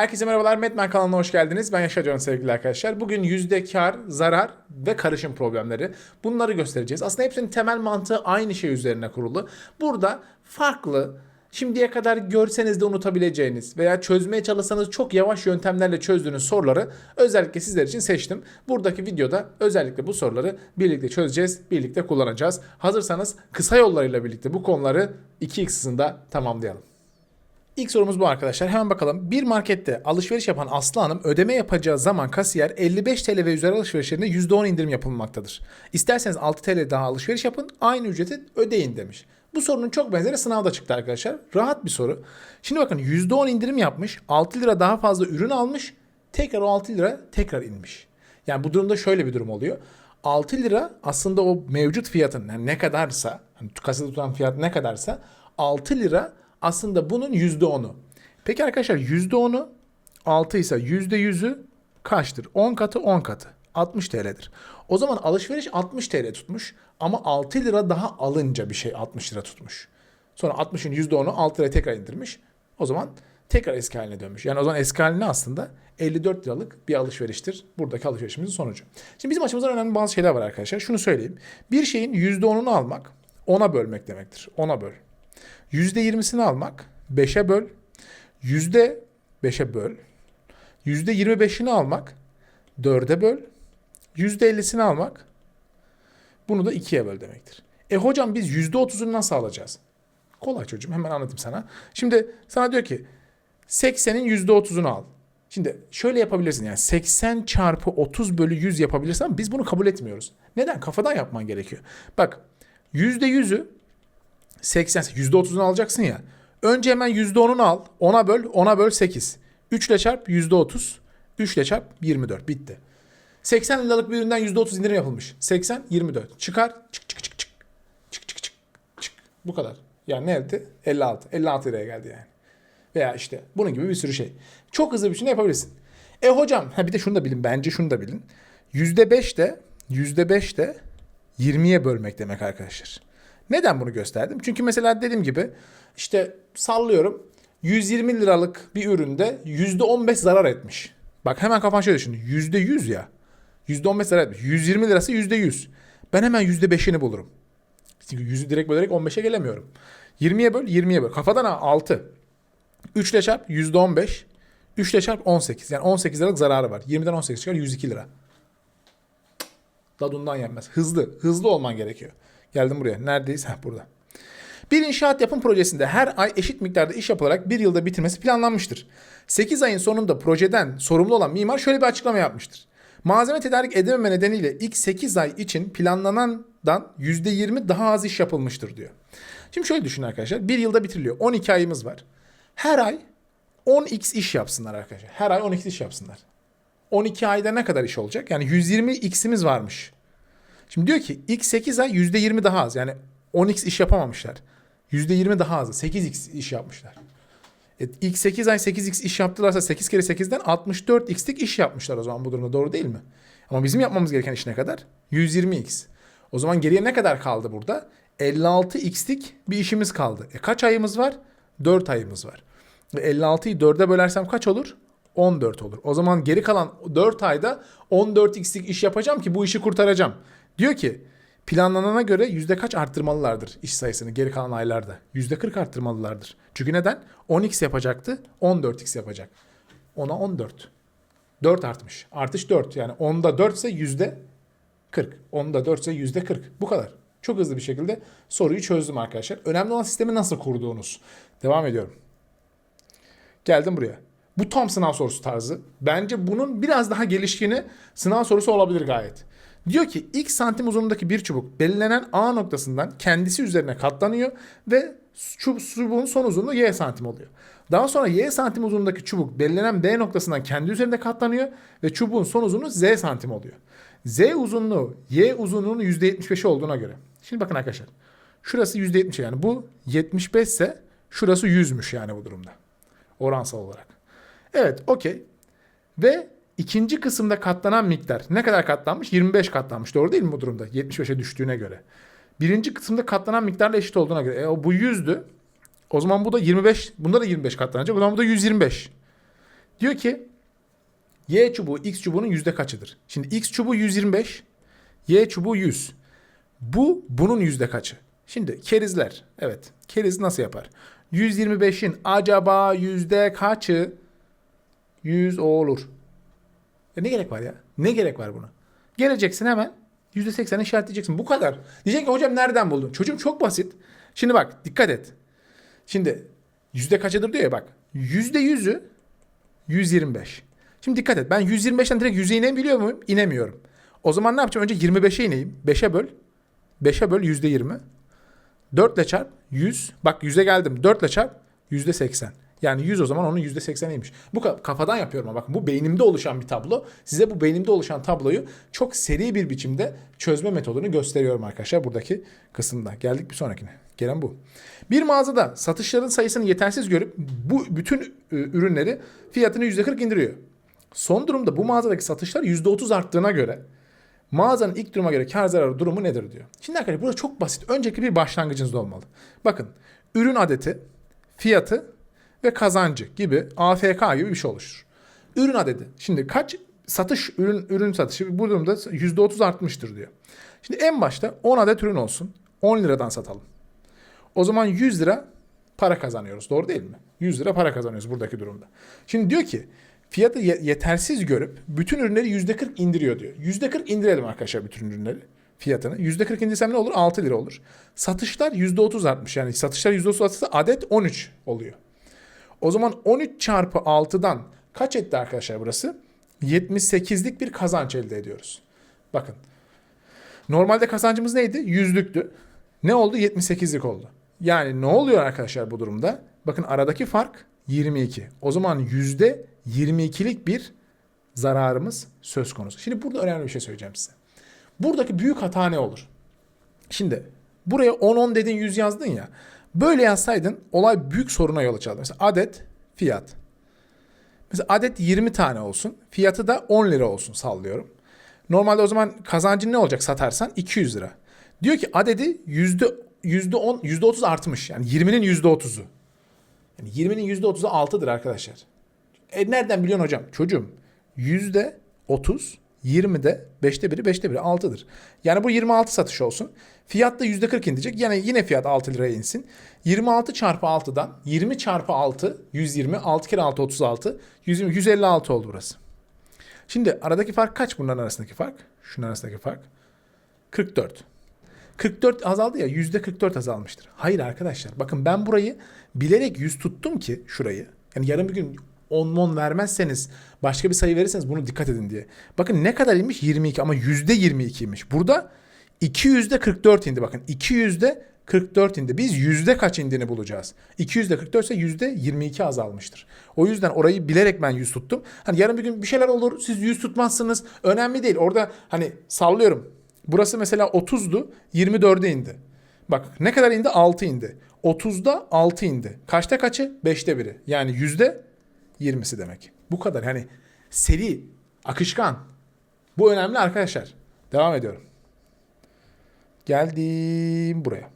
Herkese merhabalar. Metmen kanalına hoş geldiniz. Ben Yaşar Can sevgili arkadaşlar. Bugün yüzde kar, zarar ve karışım problemleri. Bunları göstereceğiz. Aslında hepsinin temel mantığı aynı şey üzerine kurulu. Burada farklı, şimdiye kadar görseniz de unutabileceğiniz veya çözmeye çalışsanız çok yavaş yöntemlerle çözdüğünüz soruları özellikle sizler için seçtim. Buradaki videoda özellikle bu soruları birlikte çözeceğiz, birlikte kullanacağız. Hazırsanız kısa yollarıyla birlikte bu konuları 2x hızında tamamlayalım. İlk sorumuz bu arkadaşlar. Hemen bakalım. Bir markette alışveriş yapan Aslı Hanım ödeme yapacağı zaman kasiyer 55 TL ve üzeri alışverişlerinde %10 indirim yapılmaktadır. İsterseniz 6 TL daha alışveriş yapın aynı ücreti ödeyin demiş. Bu sorunun çok benzeri sınavda çıktı arkadaşlar. Rahat bir soru. Şimdi bakın %10 indirim yapmış. 6 lira daha fazla ürün almış. Tekrar o 6 lira tekrar inmiş. Yani bu durumda şöyle bir durum oluyor. 6 lira aslında o mevcut fiyatın yani ne kadarsa, hani kasada tutan fiyat ne kadarsa 6 lira aslında bunun %10'u. Peki arkadaşlar %10'u 6 ise %100'ü kaçtır? 10 katı 10 katı. 60 TL'dir. O zaman alışveriş 60 TL tutmuş ama 6 lira daha alınca bir şey 60 lira tutmuş. Sonra 60'ın %10'u 6 liraya tekrar indirmiş. O zaman tekrar eski haline dönmüş. Yani o zaman eski haline aslında 54 liralık bir alışveriştir. Buradaki alışverişimizin sonucu. Şimdi bizim açımızdan önemli bazı şeyler var arkadaşlar. Şunu söyleyeyim. Bir şeyin %10'unu almak 10'a bölmek demektir. 10'a böl. %20'sini almak 5'e böl. %5'e böl. %25'ini almak 4'e böl. %50'sini almak bunu da 2'ye böl demektir. E hocam biz %30'unu nasıl alacağız? Kolay çocuğum hemen anlatayım sana. Şimdi sana diyor ki 80'in %30'unu al. Şimdi şöyle yapabilirsin yani 80 çarpı 30 bölü 100 yapabilirsin ama biz bunu kabul etmiyoruz. Neden? Kafadan yapman gerekiyor. Bak %100'ü 80, %30'unu alacaksın ya. Önce hemen %10'unu al. 10'a böl, 10'a böl 8. 3 ile çarp %30. 3 ile çarp 24. Bitti. 80 liralık bir üründen %30 indirim yapılmış. 80, 24. Çıkar. Çık çık çık çık. Çık çık çık. Çık. Bu kadar. Yani ne etti? 56. 56 liraya geldi yani. Veya işte bunun gibi bir sürü şey. Çok hızlı bir şey yapabilirsin. E hocam ha bir de şunu da bilin. Bence şunu da bilin. %5 de %5 de 20'ye bölmek demek arkadaşlar. Neden bunu gösterdim? Çünkü mesela dediğim gibi işte sallıyorum 120 liralık bir üründe %15 zarar etmiş. Bak hemen kafan şöyle düşün. %100 ya. %15 zarar etmiş. 120 lirası %100. Ben hemen %5'ini bulurum. Çünkü 100'ü direkt bölerek 15'e gelemiyorum. 20'ye böl 20'ye böl. Kafadan ha 6. 3 ile çarp %15. 3 ile çarp 18. Yani 18 liralık zararı var. 20'den 18 çıkar 102 lira. Dadundan yenmez. Hızlı. Hızlı olman gerekiyor. Geldim buraya. Neredeyiz? Heh burada. Bir inşaat yapım projesinde her ay eşit miktarda iş yapılarak bir yılda bitirmesi planlanmıştır. 8 ayın sonunda projeden sorumlu olan mimar şöyle bir açıklama yapmıştır. Malzeme tedarik edememe nedeniyle ilk 8 ay için planlanandan %20 daha az iş yapılmıştır diyor. Şimdi şöyle düşünün arkadaşlar. Bir yılda bitiriliyor. 12 ayımız var. Her ay 10x iş yapsınlar arkadaşlar. Her ay 12 iş yapsınlar. 12 ayda ne kadar iş olacak? Yani 120 x'imiz varmış. Şimdi diyor ki ilk 8 ay %20 daha az. Yani 10x iş yapamamışlar. %20 daha az. 8x iş yapmışlar. E, ilk 8 ay 8x iş yaptılarsa 8 kere 8'den 64x'lik iş yapmışlar o zaman bu durumda doğru değil mi? Ama bizim yapmamız gereken iş ne kadar? 120x. O zaman geriye ne kadar kaldı burada? 56x'lik bir işimiz kaldı. E kaç ayımız var? 4 ayımız var. Ve 56'yı 4'e bölersem kaç olur? 14 olur. O zaman geri kalan 4 ayda 14x'lik iş yapacağım ki bu işi kurtaracağım. Diyor ki planlanana göre yüzde kaç arttırmalılardır iş sayısını geri kalan aylarda? Yüzde 40 arttırmalılardır. Çünkü neden? 10x yapacaktı 14x yapacak. Ona 14. 4 artmış. Artış 4. Yani 10'da 4 ise yüzde 40. 10'da 4 ise yüzde 40. Bu kadar. Çok hızlı bir şekilde soruyu çözdüm arkadaşlar. Önemli olan sistemi nasıl kurduğunuz. Devam ediyorum. Geldim buraya. Bu tam sınav sorusu tarzı. Bence bunun biraz daha gelişkini sınav sorusu olabilir gayet. Diyor ki x santim uzunluğundaki bir çubuk belirlenen A noktasından kendisi üzerine katlanıyor ve çubuğun son uzunluğu y santim oluyor. Daha sonra y santim uzunluğundaki çubuk belirlenen B noktasından kendi üzerinde katlanıyor ve çubuğun son uzunluğu z santim oluyor. Z uzunluğu y uzunluğunun %75'i olduğuna göre. Şimdi bakın arkadaşlar. Şurası %70 yani bu 75 ise şurası 100'müş yani bu durumda. Oransal olarak. Evet okey. Ve ikinci kısımda katlanan miktar ne kadar katlanmış? 25 katlanmış. Doğru değil mi bu durumda? 75'e düştüğüne göre. Birinci kısımda katlanan miktarla eşit olduğuna göre. E, bu 100'dü. O zaman bu da 25. Bunda da 25 katlanacak. O zaman bu da 125. Diyor ki y çubuğu x çubuğunun yüzde kaçıdır? Şimdi x çubuğu 125, y çubuğu 100. Bu bunun yüzde kaçı? Şimdi kerizler. Evet. Keriz nasıl yapar? 125'in acaba yüzde kaçı 100 olur. Ya ne gerek var ya? Ne gerek var buna? Geleceksin hemen %80'i işaretleyeceksin. Bu kadar. Diyeceksin ki hocam nereden buldun? Çocuğum çok basit. Şimdi bak dikkat et. Şimdi yüzde kaçıdır diyor ya bak. Yüzde yüzü 125. Şimdi dikkat et. Ben 125'ten direkt 100'e inebiliyor muyum? İnemiyorum. O zaman ne yapacağım? Önce 25'e ineyim. 5'e böl. 5'e böl yüzde 20. 4 ile çarp 100. Bak 100'e geldim. 4 ile çarp yüzde 80. Yani 100 o zaman onun yüzde 80'iymiş. Bu ka- kafadan yapıyorum ama bakın bu beynimde oluşan bir tablo. Size bu beynimde oluşan tabloyu çok seri bir biçimde çözme metodunu gösteriyorum arkadaşlar buradaki kısımda. Geldik bir sonrakine. Gelen bu. Bir mağazada satışların sayısını yetersiz görüp bu bütün ürünleri fiyatını %40 indiriyor. Son durumda bu mağazadaki satışlar %30 arttığına göre mağazanın ilk duruma göre kar zararı durumu nedir diyor. Şimdi arkadaşlar burada çok basit. Önceki bir başlangıcınız olmalı. Bakın ürün adeti, fiyatı ve kazancı gibi AFK gibi bir şey oluşur. Ürün adedi. Şimdi kaç satış ürün ürün satışı bu durumda %30 artmıştır diyor. Şimdi en başta 10 adet ürün olsun. 10 liradan satalım. O zaman 100 lira para kazanıyoruz. Doğru değil mi? 100 lira para kazanıyoruz buradaki durumda. Şimdi diyor ki fiyatı ye- yetersiz görüp bütün ürünleri %40 indiriyor diyor. %40 indirelim arkadaşlar bütün ürünleri fiyatını. %40 indirsem ne olur? 6 lira olur. Satışlar %30 artmış. Yani satışlar %30 artsa adet 13 oluyor. O zaman 13 çarpı 6'dan kaç etti arkadaşlar burası? 78'lik bir kazanç elde ediyoruz. Bakın. Normalde kazancımız neydi? Yüzlüktü. Ne oldu? 78'lik oldu. Yani ne oluyor arkadaşlar bu durumda? Bakın aradaki fark 22. O zaman yüzde 22'lik bir zararımız söz konusu. Şimdi burada önemli bir şey söyleyeceğim size. Buradaki büyük hata ne olur? Şimdi buraya 10-10 dedin 100 yazdın ya. Böyle yazsaydın olay büyük soruna yol açardı. Mesela adet fiyat. Mesela adet 20 tane olsun. Fiyatı da 10 lira olsun sallıyorum. Normalde o zaman kazancın ne olacak satarsan? 200 lira. Diyor ki adedi yüzde yüzde 10 yüzde 30 artmış. Yani 20'nin yüzde 30'u. Yani 20'nin yüzde 30'u 6'dır arkadaşlar. E nereden biliyorsun hocam? Çocuğum yüzde 30 20'de 5'te 1'i 5'te 1'i 6'dır. Yani bu 26 satış olsun. Fiyat da %40 inecek. Yani yine fiyat 6 liraya insin. 26 çarpı 6'dan 20 çarpı 6 120 6 kere 6 36 120 156 oldu burası. Şimdi aradaki fark kaç bunların arasındaki fark? Şunun arasındaki fark 44. 44 azaldı ya yüzde 44 azalmıştır. Hayır arkadaşlar bakın ben burayı bilerek 100 tuttum ki şurayı. Yani yarın bir gün 10 mon vermezseniz başka bir sayı verirseniz bunu dikkat edin diye. Bakın ne kadar inmiş 22 ama yüzde 22'ymiş. Burada 200'de 44 indi bakın 200'de 44 indi. Biz yüzde kaç indiğini bulacağız. 200'de 44 ise yüzde 22 azalmıştır. O yüzden orayı bilerek ben 100 tuttum. Hani yarın bir gün bir şeyler olur siz 100 tutmazsınız. Önemli değil. Orada hani sallıyorum. Burası mesela 30'du 24'e indi. Bak ne kadar indi? 6 indi. 30'da 6 indi. Kaçta kaçı? 5'te biri. Yani yüzde 20'si demek. Bu kadar. Hani seri, akışkan. Bu önemli arkadaşlar. Devam ediyorum. Geldim buraya.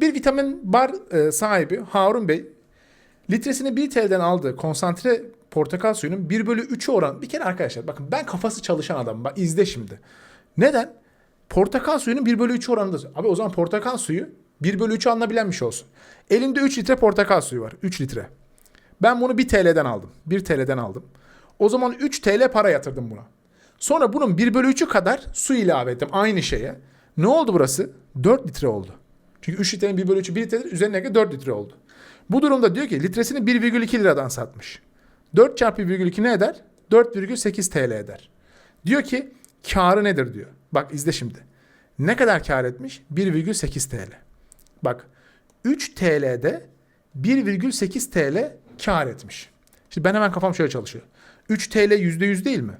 Bir vitamin bar e, sahibi Harun Bey litresini 1 TL'den aldığı konsantre portakal suyunun 1 bölü 3'ü oran. Bir kere arkadaşlar bakın ben kafası çalışan adamım. Bak izle şimdi. Neden? Portakal suyunun 1 bölü 3 oranında. Abi o zaman portakal suyu 1 bölü 3'ü alınabilen bir şey olsun. Elimde 3 litre portakal suyu var. 3 litre. Ben bunu 1 TL'den aldım. 1 TL'den aldım. O zaman 3 TL para yatırdım buna. Sonra bunun 1 bölü 3'ü kadar su ilave ettim aynı şeye. Ne oldu burası? 4 litre oldu. Çünkü 3 litrenin 1 bölü 3'ü 1 litredir. Üzerine ekle 4 litre oldu. Bu durumda diyor ki litresini 1,2 liradan satmış. 4 çarpı 1,2 ne eder? 4,8 TL eder. Diyor ki karı nedir diyor. Bak izle şimdi. Ne kadar kar etmiş? 1,8 TL. Bak 3 TL'de 1,8 TL kar etmiş. Şimdi ben hemen kafam şöyle çalışıyor. 3 TL %100 değil mi?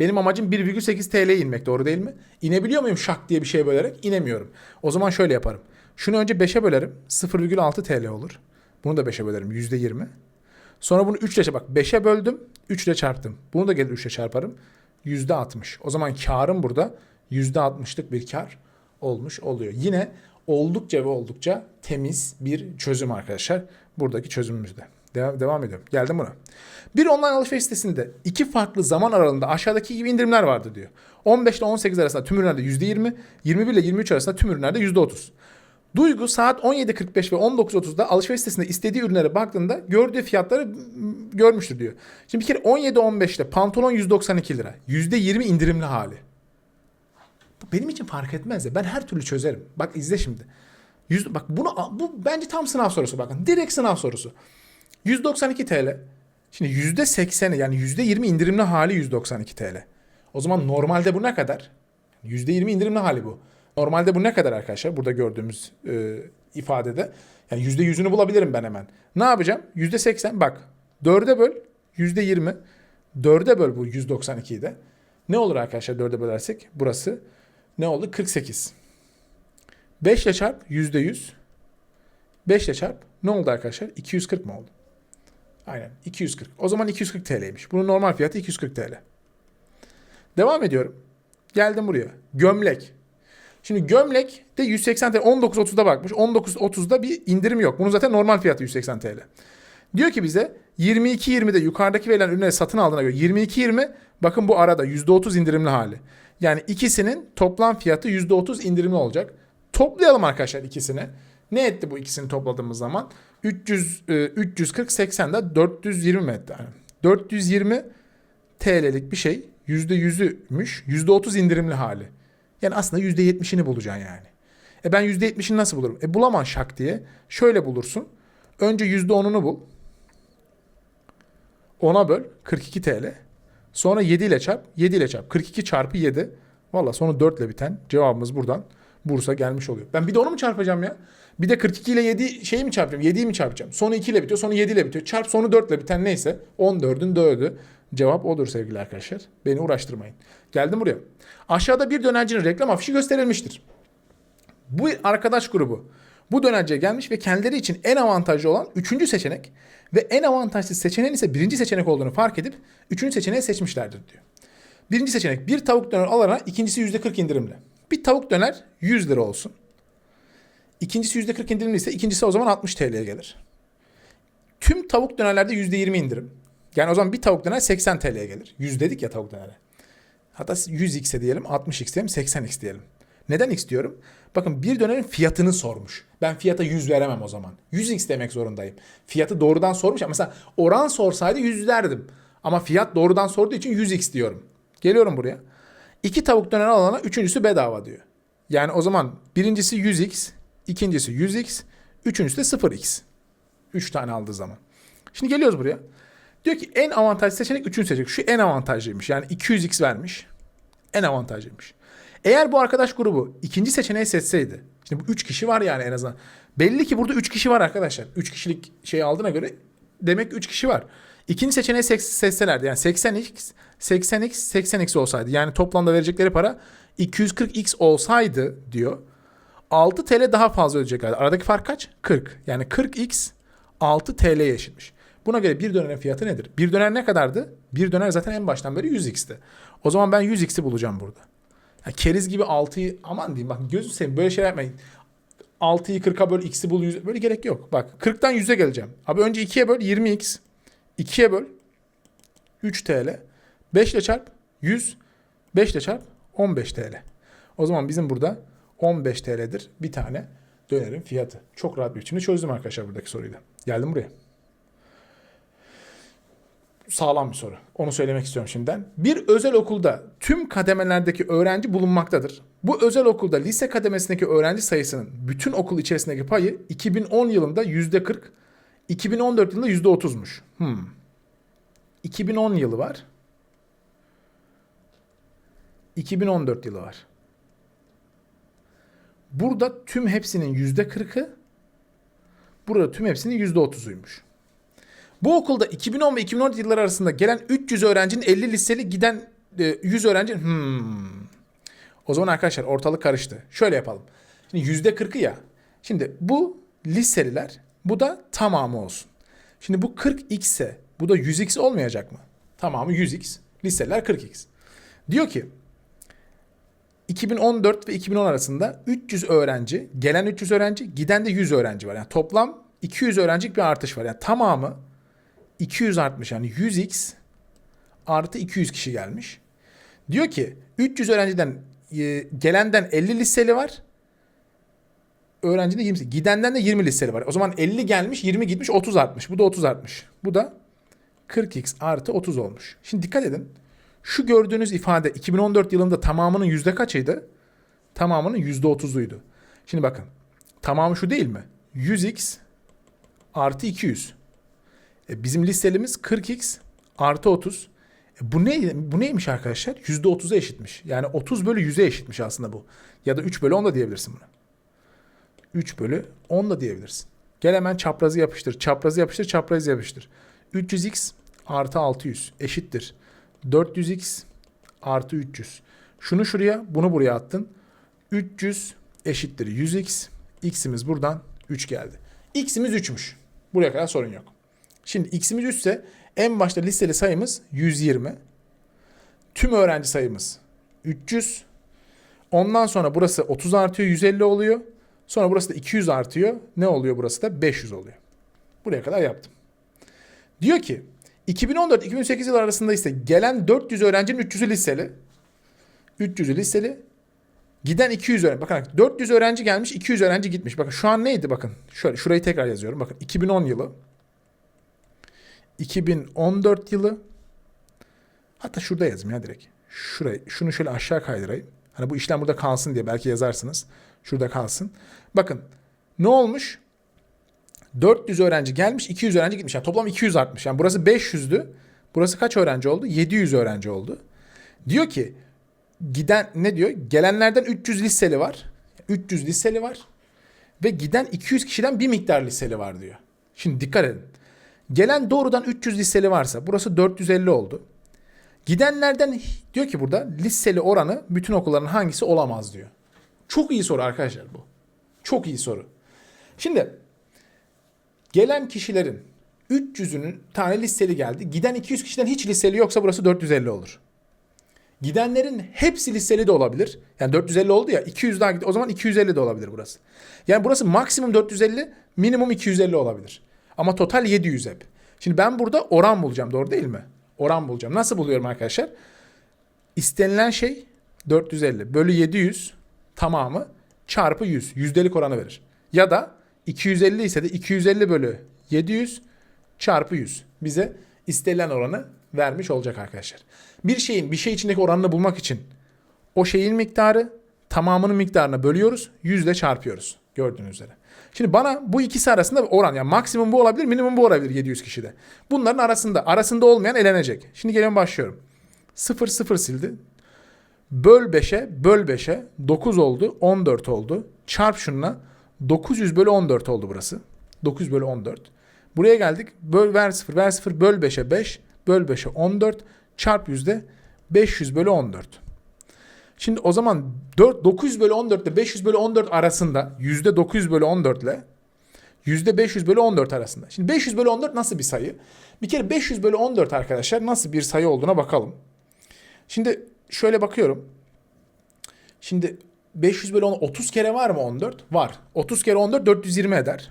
Benim amacım 1,8 TL'ye inmek doğru değil mi? İnebiliyor muyum şak diye bir şey bölerek? İnemiyorum. O zaman şöyle yaparım. Şunu önce 5'e bölerim. 0,6 TL olur. Bunu da 5'e bölerim. %20. Sonra bunu 3 ile bak 5'e böldüm. 3 ile çarptım. Bunu da gelir 3 ile çarparım. %60. O zaman karım burada %60'lık bir kar olmuş oluyor. Yine oldukça ve oldukça temiz bir çözüm arkadaşlar. Buradaki çözümümüzde. Devam, devam ediyorum. Geldim buna. Bir online alışveriş sitesinde iki farklı zaman aralığında aşağıdaki gibi indirimler vardı diyor. 15 ile 18 arasında tüm ürünlerde %20, 21 ile 23 arasında tüm ürünlerde %30. Duygu saat 17.45 ve 19.30'da alışveriş sitesinde istediği ürünlere baktığında gördüğü fiyatları görmüştür diyor. Şimdi bir kere 17.15'te pantolon 192 lira. %20 indirimli hali. Benim için fark etmez ya. Ben her türlü çözerim. Bak izle şimdi. Yüz, bak bunu bu bence tam sınav sorusu bakın. Direkt sınav sorusu. 192 TL. Şimdi %80'i yani %20 indirimli hali 192 TL. O zaman normalde bu ne kadar? %20 indirimli hali bu. Normalde bu ne kadar arkadaşlar? Burada gördüğümüz e, ifadede. Yani %100'ünü bulabilirim ben hemen. Ne yapacağım? %80 bak. 4'e böl %20. 4'e böl bu 192'yi de. Ne olur arkadaşlar 4'e bölersek? Burası ne oldu? 48. 5 ile çarp %100. 5 ile çarp ne oldu arkadaşlar? 240 mı oldu? Aynen 240. O zaman 240 TL'ymiş. Bunun normal fiyatı 240 TL. Devam ediyorum. Geldim buraya. Gömlek. Şimdi gömlek de 180 TL. 19.30'da bakmış. 19.30'da bir indirim yok. Bunun zaten normal fiyatı 180 TL. Diyor ki bize 22.20'de yukarıdaki verilen ürünleri satın aldığına göre 22.20 bakın bu arada %30 indirimli hali. Yani ikisinin toplam fiyatı %30 indirimli olacak. Toplayalım arkadaşlar ikisini. Ne etti bu ikisini topladığımız zaman? 300 e, 340 80 de 420 mi etti? Yani 420 TL'lik bir şey %100'üymüş. %30 indirimli hali. Yani aslında %70'ini bulacaksın yani. E ben %70'ini nasıl bulurum? E bulamam şak diye. Şöyle bulursun. Önce %10'unu bul. 10'a böl 42 TL. Sonra 7 ile çarp. 7 ile çarp. 42 çarpı 7. Valla sonu 4 ile biten cevabımız buradan Bursa gelmiş oluyor. Ben bir de onu mu çarpacağım ya? Bir de 42 ile 7 şeyi mi çarpacağım? 7'yi mi çarpacağım? Sonu 2 ile bitiyor. Sonu 7 ile bitiyor. Çarp sonu 4 ile biten neyse 14'ün 4'ü. Cevap odur sevgili arkadaşlar. Beni uğraştırmayın. Geldim buraya. Aşağıda bir dönercinin reklam afişi gösterilmiştir. Bu arkadaş grubu bu dönerciye gelmiş ve kendileri için en avantajlı olan üçüncü seçenek ve en avantajsız seçeneğin ise birinci seçenek olduğunu fark edip üçüncü seçeneği seçmişlerdir diyor. Birinci seçenek bir tavuk döner alana ikincisi %40 indirimli. Bir tavuk döner 100 lira olsun. İkincisi %40 indirimli ise ikincisi o zaman 60 TL'ye gelir. Tüm tavuk dönerlerde %20 indirim. Yani o zaman bir tavuk döner 80 TL'ye gelir. 100 dedik ya tavuk dönere. Hatta 100x'e diyelim, 60x diyelim, 80x diyelim. Neden x diyorum? Bakın bir dönerin fiyatını sormuş. Ben fiyata 100 veremem o zaman. 100x demek zorundayım. Fiyatı doğrudan sormuş mesela oran sorsaydı 100 derdim. Ama fiyat doğrudan sorduğu için 100x diyorum. Geliyorum buraya. İki tavuk döner alana üçüncüsü bedava diyor. Yani o zaman birincisi 100x, ikincisi 100x, üçüncüsü de 0x. 3 tane aldığı zaman. Şimdi geliyoruz buraya. Diyor ki en avantajlı seçenek üçüncü seçenek. Şu en avantajlıymış. Yani 200x vermiş. En avantajlıymış. Eğer bu arkadaş grubu ikinci seçeneği seçseydi. Şimdi bu 3 kişi var yani en azından. Belli ki burada 3 kişi var arkadaşlar. 3 kişilik şey aldığına göre demek ki 3 kişi var. İkinci seçeneği seçselerdi yani 80x, 80x, 80x olsaydı yani toplamda verecekleri para 240x olsaydı diyor. 6 TL daha fazla ödeyeceklerdi. Aradaki fark kaç? 40. Yani 40x 6 TL'ye eşitmiş. Buna göre bir dönerin fiyatı nedir? Bir döner ne kadardı? Bir döner zaten en baştan beri 100x'ti. O zaman ben 100x'i bulacağım burada. Ya keriz gibi 6'yı aman diyeyim bak gözü seveyim böyle şeyler yapmayın. 6'yı 40'a böl x'i bul 100 böyle gerek yok. Bak 40'tan 100'e geleceğim. Abi önce 2'ye böl 20x. 2'ye böl 3 TL. 5 ile çarp 100. 5 ile çarp 15 TL. O zaman bizim burada 15 TL'dir bir tane dönerin fiyatı. Çok rahat bir biçimde çözdüm arkadaşlar buradaki soruyu da. Geldim buraya. Sağlam bir soru. Onu söylemek istiyorum şimdiden. Bir özel okulda tüm kademelerdeki öğrenci bulunmaktadır. Bu özel okulda lise kademesindeki öğrenci sayısının bütün okul içerisindeki payı 2010 yılında %40, 2014 yılında %30'muş. Hmm. 2010 yılı var. 2014 yılı var. Burada tüm hepsinin %40'ı, burada tüm hepsinin %30'uymuş. Bu okulda 2010 ve 2014 yılları arasında gelen 300 öğrencinin 50 liseli giden 100 öğrenci... Hmm. O zaman arkadaşlar ortalık karıştı. Şöyle yapalım. Şimdi %40'ı ya. Şimdi bu liseliler bu da tamamı olsun. Şimdi bu 40x ise bu da 100x olmayacak mı? Tamamı 100x. Liseliler 40x. Diyor ki 2014 ve 2010 arasında 300 öğrenci, gelen 300 öğrenci, giden de 100 öğrenci var. Yani toplam 200 öğrencilik bir artış var. Yani tamamı 200 artmış yani 100x artı 200 kişi gelmiş. Diyor ki 300 öğrenciden e, gelenden 50 listeli var. Öğrencinin 20 gidenden de 20 listeli var. O zaman 50 gelmiş, 20 gitmiş, 30 artmış. Bu da 30 artmış. Bu da 40x artı 30 olmuş. Şimdi dikkat edin. Şu gördüğünüz ifade 2014 yılında tamamının yüzde kaçıydı? Tamamının yüzde 30'uydu. Şimdi bakın. Tamamı şu değil mi? 100x artı 200. E, bizim listelimiz 40x artı 30. E, bu ne bu neymiş arkadaşlar? Yüzde 30'a eşitmiş. Yani 30 bölü 100'e eşitmiş aslında bu. Ya da 3 bölü 10 da diyebilirsin buna. 3 bölü 10 da diyebilirsin. Gel hemen çaprazı yapıştır. Çaprazı yapıştır, çaprazı yapıştır. 300x artı 600 eşittir. 400x artı 300. Şunu şuraya, bunu buraya attın. 300 eşittir 100x. X'imiz buradan 3 geldi. X'imiz 3'müş. Buraya kadar sorun yok. Şimdi x'imiz 3 ise en başta listeli sayımız 120. Tüm öğrenci sayımız 300. Ondan sonra burası 30 artıyor 150 oluyor. Sonra burası da 200 artıyor. Ne oluyor burası da? 500 oluyor. Buraya kadar yaptım. Diyor ki 2014-2008 yıl arasında ise gelen 400 öğrencinin 300'ü listeli. 300'ü listeli. Giden 200 öğrenci. Bakın 400 öğrenci gelmiş, 200 öğrenci gitmiş. Bakın şu an neydi bakın. Şöyle şurayı tekrar yazıyorum. Bakın 2010 yılı. 2014 yılı. Hatta şurada yazayım ya direkt. Şurayı, şunu şöyle aşağı kaydırayım. Hani bu işlem burada kalsın diye belki yazarsınız. Şurada kalsın. Bakın ne olmuş? 400 öğrenci gelmiş, 200 öğrenci gitmiş. Yani toplam 200 artmış. Yani burası 500'dü. Burası kaç öğrenci oldu? 700 öğrenci oldu. Diyor ki giden ne diyor? Gelenlerden 300 listeli var. 300 listeli var. Ve giden 200 kişiden bir miktar listeli var diyor. Şimdi dikkat edin. Gelen doğrudan 300 listeli varsa burası 450 oldu. Gidenlerden diyor ki burada listeli oranı bütün okulların hangisi olamaz diyor. Çok iyi soru arkadaşlar bu. Çok iyi soru. Şimdi gelen kişilerin 300'ünün tane listeli geldi. Giden 200 kişiden hiç listeli yoksa burası 450 olur. Gidenlerin hepsi listeli de olabilir. Yani 450 oldu ya 200 daha gidiyor. O zaman 250 de olabilir burası. Yani burası maksimum 450, minimum 250 olabilir. Ama total 700 hep. Şimdi ben burada oran bulacağım doğru değil mi? Oran bulacağım. Nasıl buluyorum arkadaşlar? İstenilen şey 450 bölü 700 tamamı çarpı 100. Yüzdelik oranı verir. Ya da 250 ise de 250 bölü 700 çarpı 100. Bize istenilen oranı vermiş olacak arkadaşlar. Bir şeyin bir şey içindeki oranını bulmak için o şeyin miktarı tamamının miktarına bölüyoruz. Yüzle çarpıyoruz. Gördüğünüz üzere. Şimdi bana bu ikisi arasında oran yani maksimum bu olabilir minimum bu olabilir 700 kişide. Bunların arasında arasında olmayan elenecek. Şimdi geliyorum başlıyorum. 0 0 sildi. Böl 5'e böl 5'e 9 oldu 14 oldu. Çarp şununla 900 bölü 14 oldu burası. 900 bölü 14. Buraya geldik. Böl ver 0 ver 0 böl 5'e 5 böl 5'e 14 çarp yüzde 500 bölü 14. Şimdi o zaman 4, 900 bölü 14 ile 500 bölü 14 arasında yüzde 900 bölü 14 ile yüzde 500 bölü 14 arasında. Şimdi 500 bölü 14 nasıl bir sayı? Bir kere 500 bölü 14 arkadaşlar nasıl bir sayı olduğuna bakalım. Şimdi şöyle bakıyorum. Şimdi 500 bölü 10 30 kere var mı 14? Var. 30 kere 14 420 eder.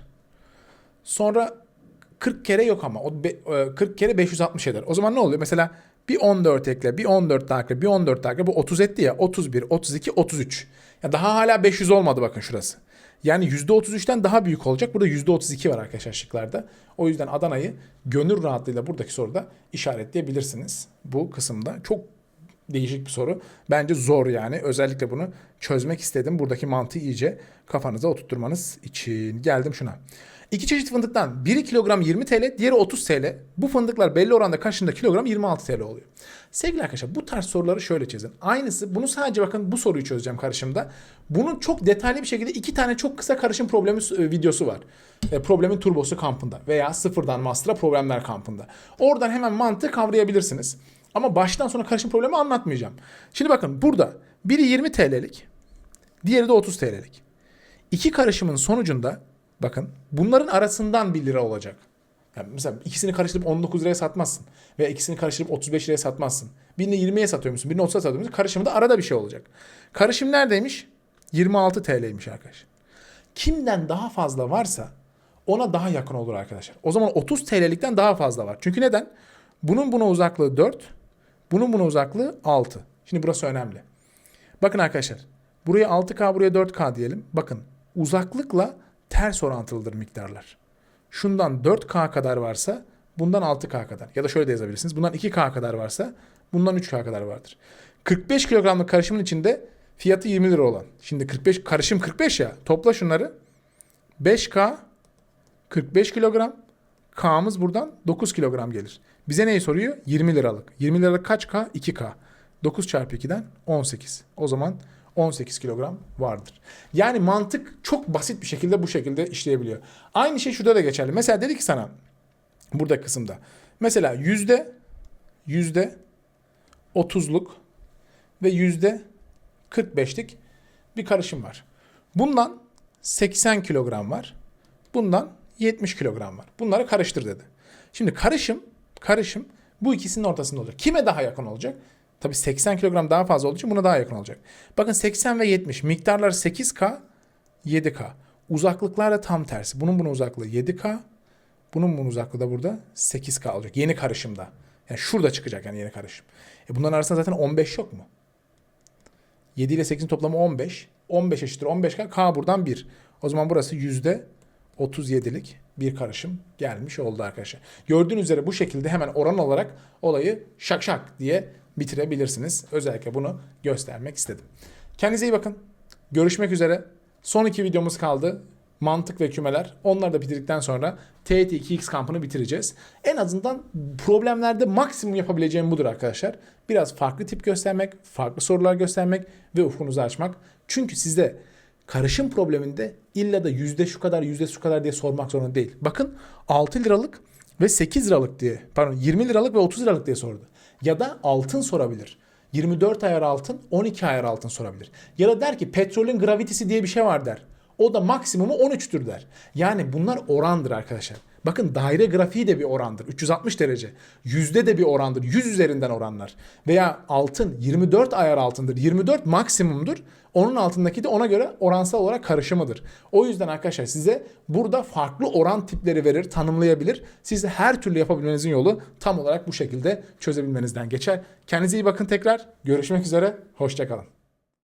Sonra 40 kere yok ama. O be- e, 40 kere 560 eder. O zaman ne oluyor? Mesela bir 14 ekle, bir 14 daha ekle, bir 14 daha ekle. Bu 30 etti ya. 31, 32, 33. Ya daha hala 500 olmadı bakın şurası. Yani %33'ten daha büyük olacak. Burada %32 var arkadaşlar şıklarda. O yüzden Adana'yı gönül rahatlığıyla buradaki soruda işaretleyebilirsiniz. Bu kısımda. Çok değişik bir soru. Bence zor yani. Özellikle bunu çözmek istedim. Buradaki mantığı iyice kafanıza oturtturmanız için. Geldim şuna. İki çeşit fındıktan biri kilogram 20 TL, diğeri 30 TL. Bu fındıklar belli oranda kaçında kilogram 26 TL oluyor. Sevgili arkadaşlar bu tarz soruları şöyle çözün. Aynısı bunu sadece bakın bu soruyu çözeceğim karışımda. Bunun çok detaylı bir şekilde iki tane çok kısa karışım problemi e, videosu var. E, problemin turbosu kampında veya sıfırdan master'a problemler kampında. Oradan hemen mantığı kavrayabilirsiniz. Ama baştan sona karışım problemi anlatmayacağım. Şimdi bakın burada biri 20 TL'lik, diğeri de 30 TL'lik. İki karışımın sonucunda bakın bunların arasından 1 lira olacak. Yani mesela ikisini karıştırıp 19 liraya satmazsın. Veya ikisini karıştırıp 35 liraya satmazsın. Birini 20'ye satıyor musun? Birini 30'a satıyor musun? Karışımda arada bir şey olacak. Karışım neredeymiş? 26 TL'ymiş arkadaş. Kimden daha fazla varsa ona daha yakın olur arkadaşlar. O zaman 30 TL'likten daha fazla var. Çünkü neden? Bunun buna uzaklığı 4, bunun buna uzaklığı 6. Şimdi burası önemli. Bakın arkadaşlar. Buraya 6K, buraya 4K diyelim. Bakın uzaklıkla ters orantılıdır miktarlar. Şundan 4K kadar varsa bundan 6K kadar. Ya da şöyle de yazabilirsiniz. Bundan 2K kadar varsa bundan 3K kadar vardır. 45 kilogramlık karışımın içinde fiyatı 20 lira olan. Şimdi 45 karışım 45 ya. Topla şunları. 5K 45 kilogram. K'mız buradan 9 kilogram gelir. Bize neyi soruyor? 20 liralık. 20 liralık kaç K? 2K. 9 çarpı 2'den 18. O zaman 18 kilogram vardır. Yani mantık çok basit bir şekilde bu şekilde işleyebiliyor. Aynı şey şurada da geçerli. Mesela dedi ki sana burada kısımda. Mesela yüzde yüzde 30'luk ve yüzde 45'lik bir karışım var. Bundan 80 kilogram var. Bundan 70 kilogram var. Bunları karıştır dedi. Şimdi karışım, karışım bu ikisinin ortasında olacak. Kime daha yakın olacak? Tabii 80 kilogram daha fazla olduğu için buna daha yakın olacak. Bakın 80 ve 70 miktarlar 8K, 7K. Uzaklıklar da tam tersi. Bunun bunun uzaklığı 7K, bunun bunun uzaklığı da burada 8K olacak. Yeni karışımda. Yani şurada çıkacak yani yeni karışım. E bunların arasında zaten 15 yok mu? 7 ile 8'in toplamı 15. 15 eşittir 15K. K buradan 1. O zaman burası yüzde 37'lik bir karışım gelmiş oldu arkadaşlar. Gördüğünüz üzere bu şekilde hemen oran olarak olayı şak şak diye bitirebilirsiniz. Özellikle bunu göstermek istedim. Kendinize iyi bakın. Görüşmek üzere. Son iki videomuz kaldı. Mantık ve kümeler. Onları da bitirdikten sonra TET 2X kampını bitireceğiz. En azından problemlerde maksimum yapabileceğim budur arkadaşlar. Biraz farklı tip göstermek, farklı sorular göstermek ve ufkunuzu açmak. Çünkü sizde karışım probleminde illa da yüzde şu kadar yüzde şu kadar diye sormak zorunda değil. Bakın 6 liralık ve 8 liralık diye pardon 20 liralık ve 30 liralık diye sordu. Ya da altın sorabilir. 24 ayar altın 12 ayar altın sorabilir. Ya da der ki petrolün gravitesi diye bir şey var der. O da maksimumu 13'tür der. Yani bunlar orandır arkadaşlar. Bakın daire grafiği de bir orandır. 360 derece. Yüzde de bir orandır. 100 üzerinden oranlar. Veya altın 24 ayar altındır. 24 maksimumdur. Onun altındaki de ona göre oransal olarak karışımıdır. O yüzden arkadaşlar size burada farklı oran tipleri verir, tanımlayabilir. Siz her türlü yapabilmenizin yolu tam olarak bu şekilde çözebilmenizden geçer. Kendinize iyi bakın tekrar. Görüşmek üzere. Hoşçakalın.